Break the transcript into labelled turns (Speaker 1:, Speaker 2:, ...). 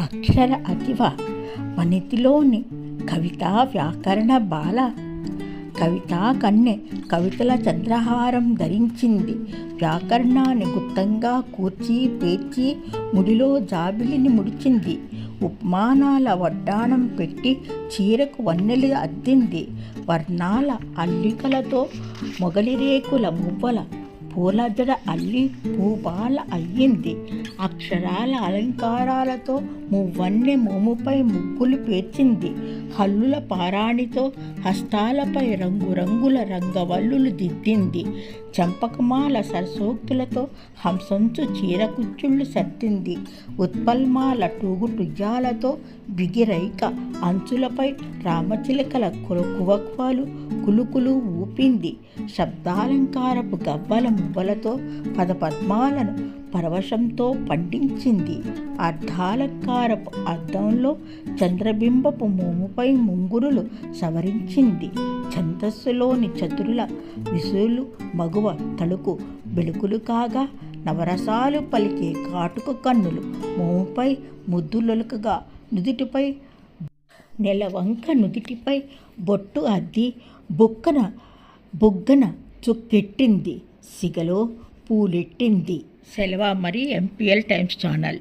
Speaker 1: అక్షర అతివ వనితిలోని కవిత వ్యాకరణ బాల. కవితా కన్నె కవితల చంద్రహారం ధరించింది. వ్యాకరణాన్ని గుప్తంగా కూర్చి పేర్చి ముడిలో జాబిలిని ముడిచింది. ఉపమానాల వడ్డాణం పెట్టి చీరకు వన్నెలు అద్దింది. వర్ణాల అల్లికలతో మొగలిరేకుల మువ్వల పూల జడ అల్లి పూపాల అయ్యింది. అక్షరాల అలంకారాలతో మువ్వన్నె మోముపై ముగ్గులు పేర్చింది. హల్లుల పారాణితో హస్తాలపై రంగురంగుల రంగవల్లులు దిద్దింది. చంపకమాల సరసోక్తులతో హంసంచు చీరకుచ్చుళ్ళు సత్తింది ఉత్పల్మాల టూగుటుయ్యాలతో బిగిరైక అంచులపై రామచిలకల కువక్వాలు కులుకులు ఊపింది. శబ్దాలంకారపు గవ్వల మువ్వలతో పదపద్మాలను పరవశంతో పండించింది. అర్ధాలంకారపు అద్దంలో చంద్రబింబపు మోముపై ముంగురులు సవరించింది. ఛందస్సులోని చతురుల విసులు మగువ తలుకు బెలుకులు కాగా నవరసాలు పలికే కాటుక కన్నులు మోముపై ముద్దులొలుకగా నుదుటిపై నెలవంక నుదిటిపై బొట్టు అద్ది బొక్కన బొగ్గన చుక్కెట్టింది. సిగలో పూలెట్టింది సెలవా మరి ఎంపీఎల్ టైమ్స్ ఛానల్.